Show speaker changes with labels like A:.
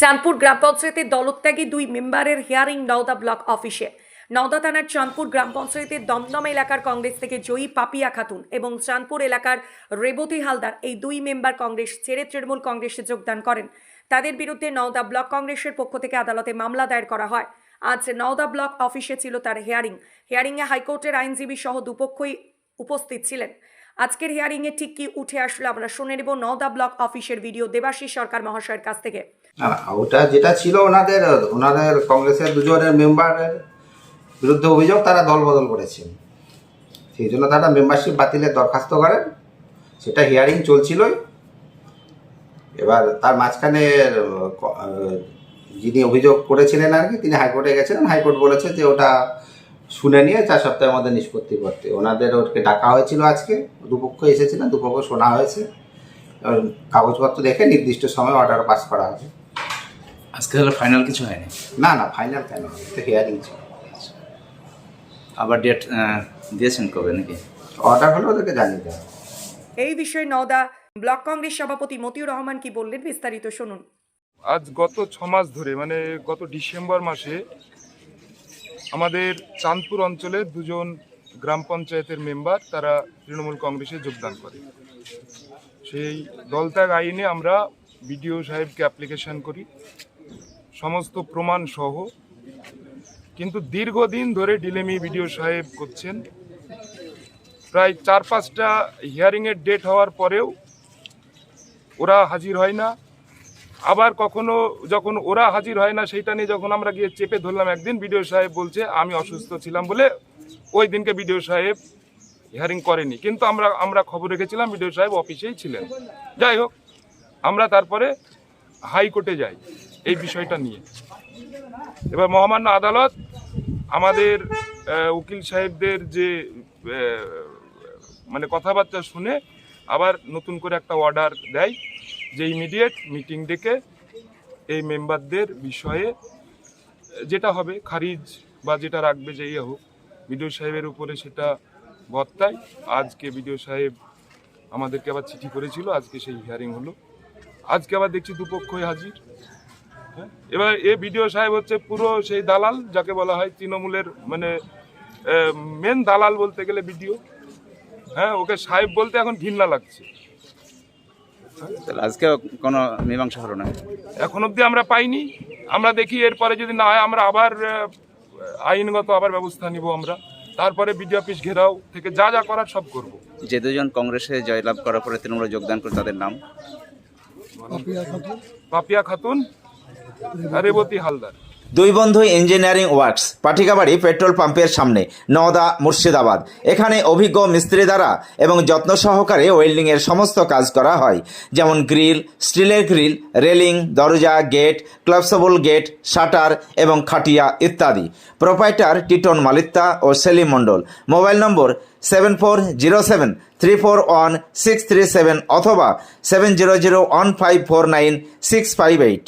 A: চাঁদপুর গ্রাম পঞ্চায়েতের দলত্যাগী দুই মেম্বারের হিয়ারিং নওদা ব্লক অফিসে। নওদা থানার চাঁদপুর গ্রাম পঞ্চায়েতের দমদম এলাকার কংগ্রেস থেকে জয়ী পাপিয়া খাতুন এবং চাঁদপুর এলাকার রেবতী হালদার এই দুই মেম্বার কংগ্রেস ছেড়ে তৃণমূল কংগ্রেসে যোগদান করেন। তাদের বিরুদ্ধে নওদা ব্লক কংগ্রেসের পক্ষ থেকে আদালতে মামলা দায়ের করা হয়। আজ নওদা ব্লক অফিসে ছিল তার হিয়ারিং। হিয়ারিংয়ে হাইকোর্টের আইনজীবী সহ দুপক্ষই উপস্থিত ছিলেন। আজকের হিয়ারিংয়ে ঠিক কি উঠে আসলো আমরা শুনে নেব নওদা ব্লক অফিসের ভিডিও দেবাশিস সরকার মহাশয়ের কাছ থেকে।
B: ওটা যেটা ছিল ওনাদের ওনাদের কংগ্রেসের দুজনের মেম্বারের বিরুদ্ধে অভিযোগ, তারা দল বদল করেছেন সেই জন্য তারা মেম্বারশিপ বাতিলের দরখাস্ত করেন। সেটা হিয়ারিং চলছিলই। এবার তার মাঝখানে যিনি অভিযোগ করেছিলেন আর কি, তিনি হাইকোর্টে গেছিলেন। হাইকোর্ট বলেছে যে ওটা শুনে নিয়ে চার সপ্তাহের মধ্যে নিষ্পত্তি করতে। ওনাদের ওকে ডাকা হয়েছিল আজকে। দুপক্ষ এসেছিলেন দুপক্ষ শোনা হয়েছে। কাগজপত্র দেখে নির্দিষ্ট সময় অর্ডার পাস করা হবে।
C: আজকে তাহলে ফাইনাল কিছু হয়নি?
B: না না ফাইনাল কেন? তো হিয়ারিং ছিল।
C: আবার ডেট দিয়েছেন কবে নাকি?
B: অর্ডার হলে ওদেরকে জানিয়ে দেওয়া
A: এই বিষয়ে নওদা ব্লক কংগ্রেস সভাপতি মতিউর রহমান কি বললেন বিস্তারিত শুনুন।
D: আজ গত ছ মাস ধরে মানে গত ডিসেম্বর মাসে আমাদের চাঁদপুর অঞ্চলের দুজন গ্রাম পঞ্চায়েতের মেম্বার, তারা তৃণমূল কংগ্রেসে যোগদান করে। সেই দলত্যাগ আইনে আমরা বিডিও সাহেবকে অ্যাপ্লিকেশন করি। সমস্ত প্রমাণ সহ। কিন্তু দীর্ঘদিন ধরে ডিলেমি বিডিও সাহেব করছেন। প্রায় চার পাঁচটা হিয়ারিংয়ের ডেট হওয়ার পরেও ওরা হাজির হয় না। আবার কখনো যখন ওরা হাজির হয় না, সেইটা নিয়ে যখন আমরা গিয়ে চেপে ধরলাম, একদিন বিডিও সাহেব বলছে, আমি অসুস্থ ছিলাম বলে ওই দিনকে বিডিও সাহেব হিয়ারিং করেনি। কিন্তু আমরা আমরা খবর রেখেছিলাম, বিডিও সাহেব অফিসেই ছিলেন। যাই হোক, আমরা তারপরে হাইকোর্টে যাই এই বিষয়টা নিয়ে। এবার মহামান্য আদালত আমাদের উকিল সাহেবদের যে মানে কথাবার্তা শুনে আবার নতুন করে একটা অর্ডার দেয়। যে ইমিডিয়েট মিটিং ডেকে এই মেম্বারদের বিষয়ে, যেটা হবে, খারিজ বা যেটা রাখবে যে ইয়ে হোক, বিডিও সাহেবের উপরে সেটা বর্তায়। আজকে বিডিও সাহেব আমাদেরকে আবার চিঠি করেছিল, আজকে সেই হিয়ারিং হলো। আজকে আবার দেখছি দুপক্ষই হাজির। হ্যাঁ? এবার এ বিডিও সাহেব হচ্ছে পুরো সেই দালাল, যাকে বলা হয় তৃণমূলের মানে মেন দালাল বলতে গেলে বিডিও। হ্যাঁ ওকে সাহেব বলতে এখন ঘৃণা লাগছে।
C: তাহলে আজকে কোনো মীমাংসা হলো না।
D: এখন অব্দি আমরা পাইনি। আমরা দেখি এরপরে যদি না হয় আমরা আবার আইনগত আবার ব্যবস্থা নিব আমরা। তারপরে বিডি অফিস ঘেরাও থেকে যা যা করার সব করব।
C: যে দুজন কংগ্রেসে জয়লাভ করার পরে তৃণমূলে যোগদান করে তাদের নাম?
D: পাপিয়া খাতুন আর রেবতী হালদার।
E: দুই বন্ধু ইঞ্জিনিয়ারিং ওয়ার্কস, পাঠিকাবাড়ি পেট্রোল পাম্পের সামনে, নওদা মুর্শিদাবাদ। এখানে অভিজ্ঞ মিস্ত্রি দ্বারা এবং যত্ন সহকারে ওয়েল্ডিংয়ের সমস্ত কাজ করা হয়। যেমন গ্রিল, স্টিলের গ্রিল, রেলিং, দরজা, গেট, ক্লাবসবল গেট, শাটার এবং খাটিয়া ইত্যাদি। প্রোপাইটার টিটন মালিত্তা ও Selim Mondal. Mobile number seven four zero seven three four one six three seven অথবা seven zero zero one five four nine six five eight